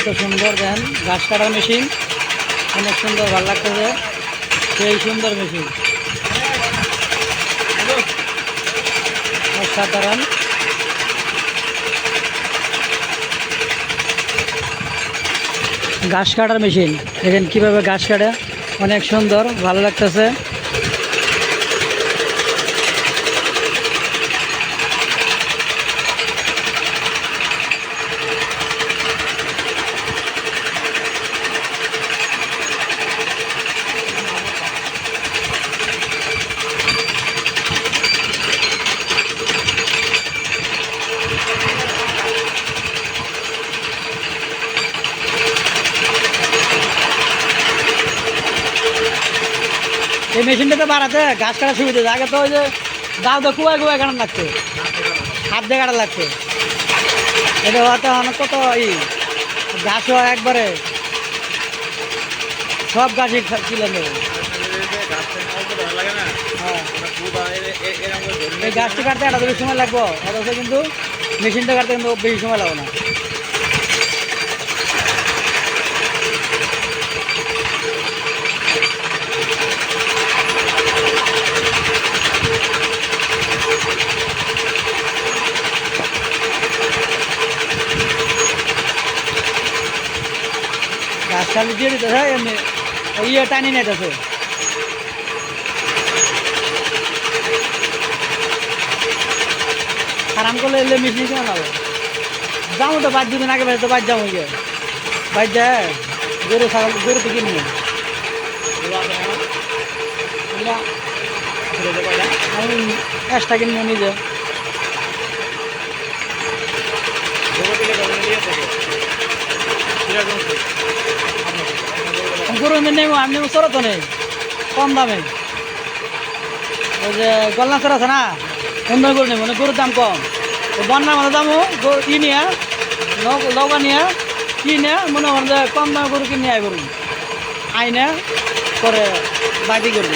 কত সুন্দর, দেন ঘাস কাটার মেশিন অনেক সুন্দর, ভালো লাগতেছে। সেই সুন্দর মেশিন অসাধারণ। ঘাস কাটার মেশিন দেখেন কীভাবে ঘাস কাটে। অনেক সুন্দর, ভালো লাগতেছে। এই মেশিনটাতে বাড়াতে ঘাস কাটার সুবিধা। আগে তো ওই যে দাও তো কুয়ায় কুয়ায় কাটান লাগতো হাত দিয়ে কাটা লাগতো এটা হতে অনেক কত ই ঘাসও একবারে সব গাছই নেবে। হ্যাঁ। এই গাছটি কাটতে একটা বেশি সময় লাগবো অথচ কিন্তু মেশিনটা কাটতে কিন্তু বেশি সময় লাগবে না। খালি দিয়ে দিতে হয় এমনি ইয়ে টানি নিতেছে। আরাম করলে এলে মিশিয়ে কেন হবে যাব তো বাদ দুদিন আগে তো বাদ যাব গিয়ে। বাদ যায় গরু ছাগল গরু তো কিনবো। না, আমি এক্সট্রা কিনবো নিজে। গরু এমনি নেই, আমি নেব তো নেই, কম দামে। ওই যে গলনাচর আছে না, সুন্দর গরু নেব মানে গরুর দাম কম। তো বন্যার মধ্যে দামও গরু ই নিয়ে লগা নিয়ে কিনে মনে হয় কম দামে গরু কিনে আয় গরু। আইনে করে বাকি করব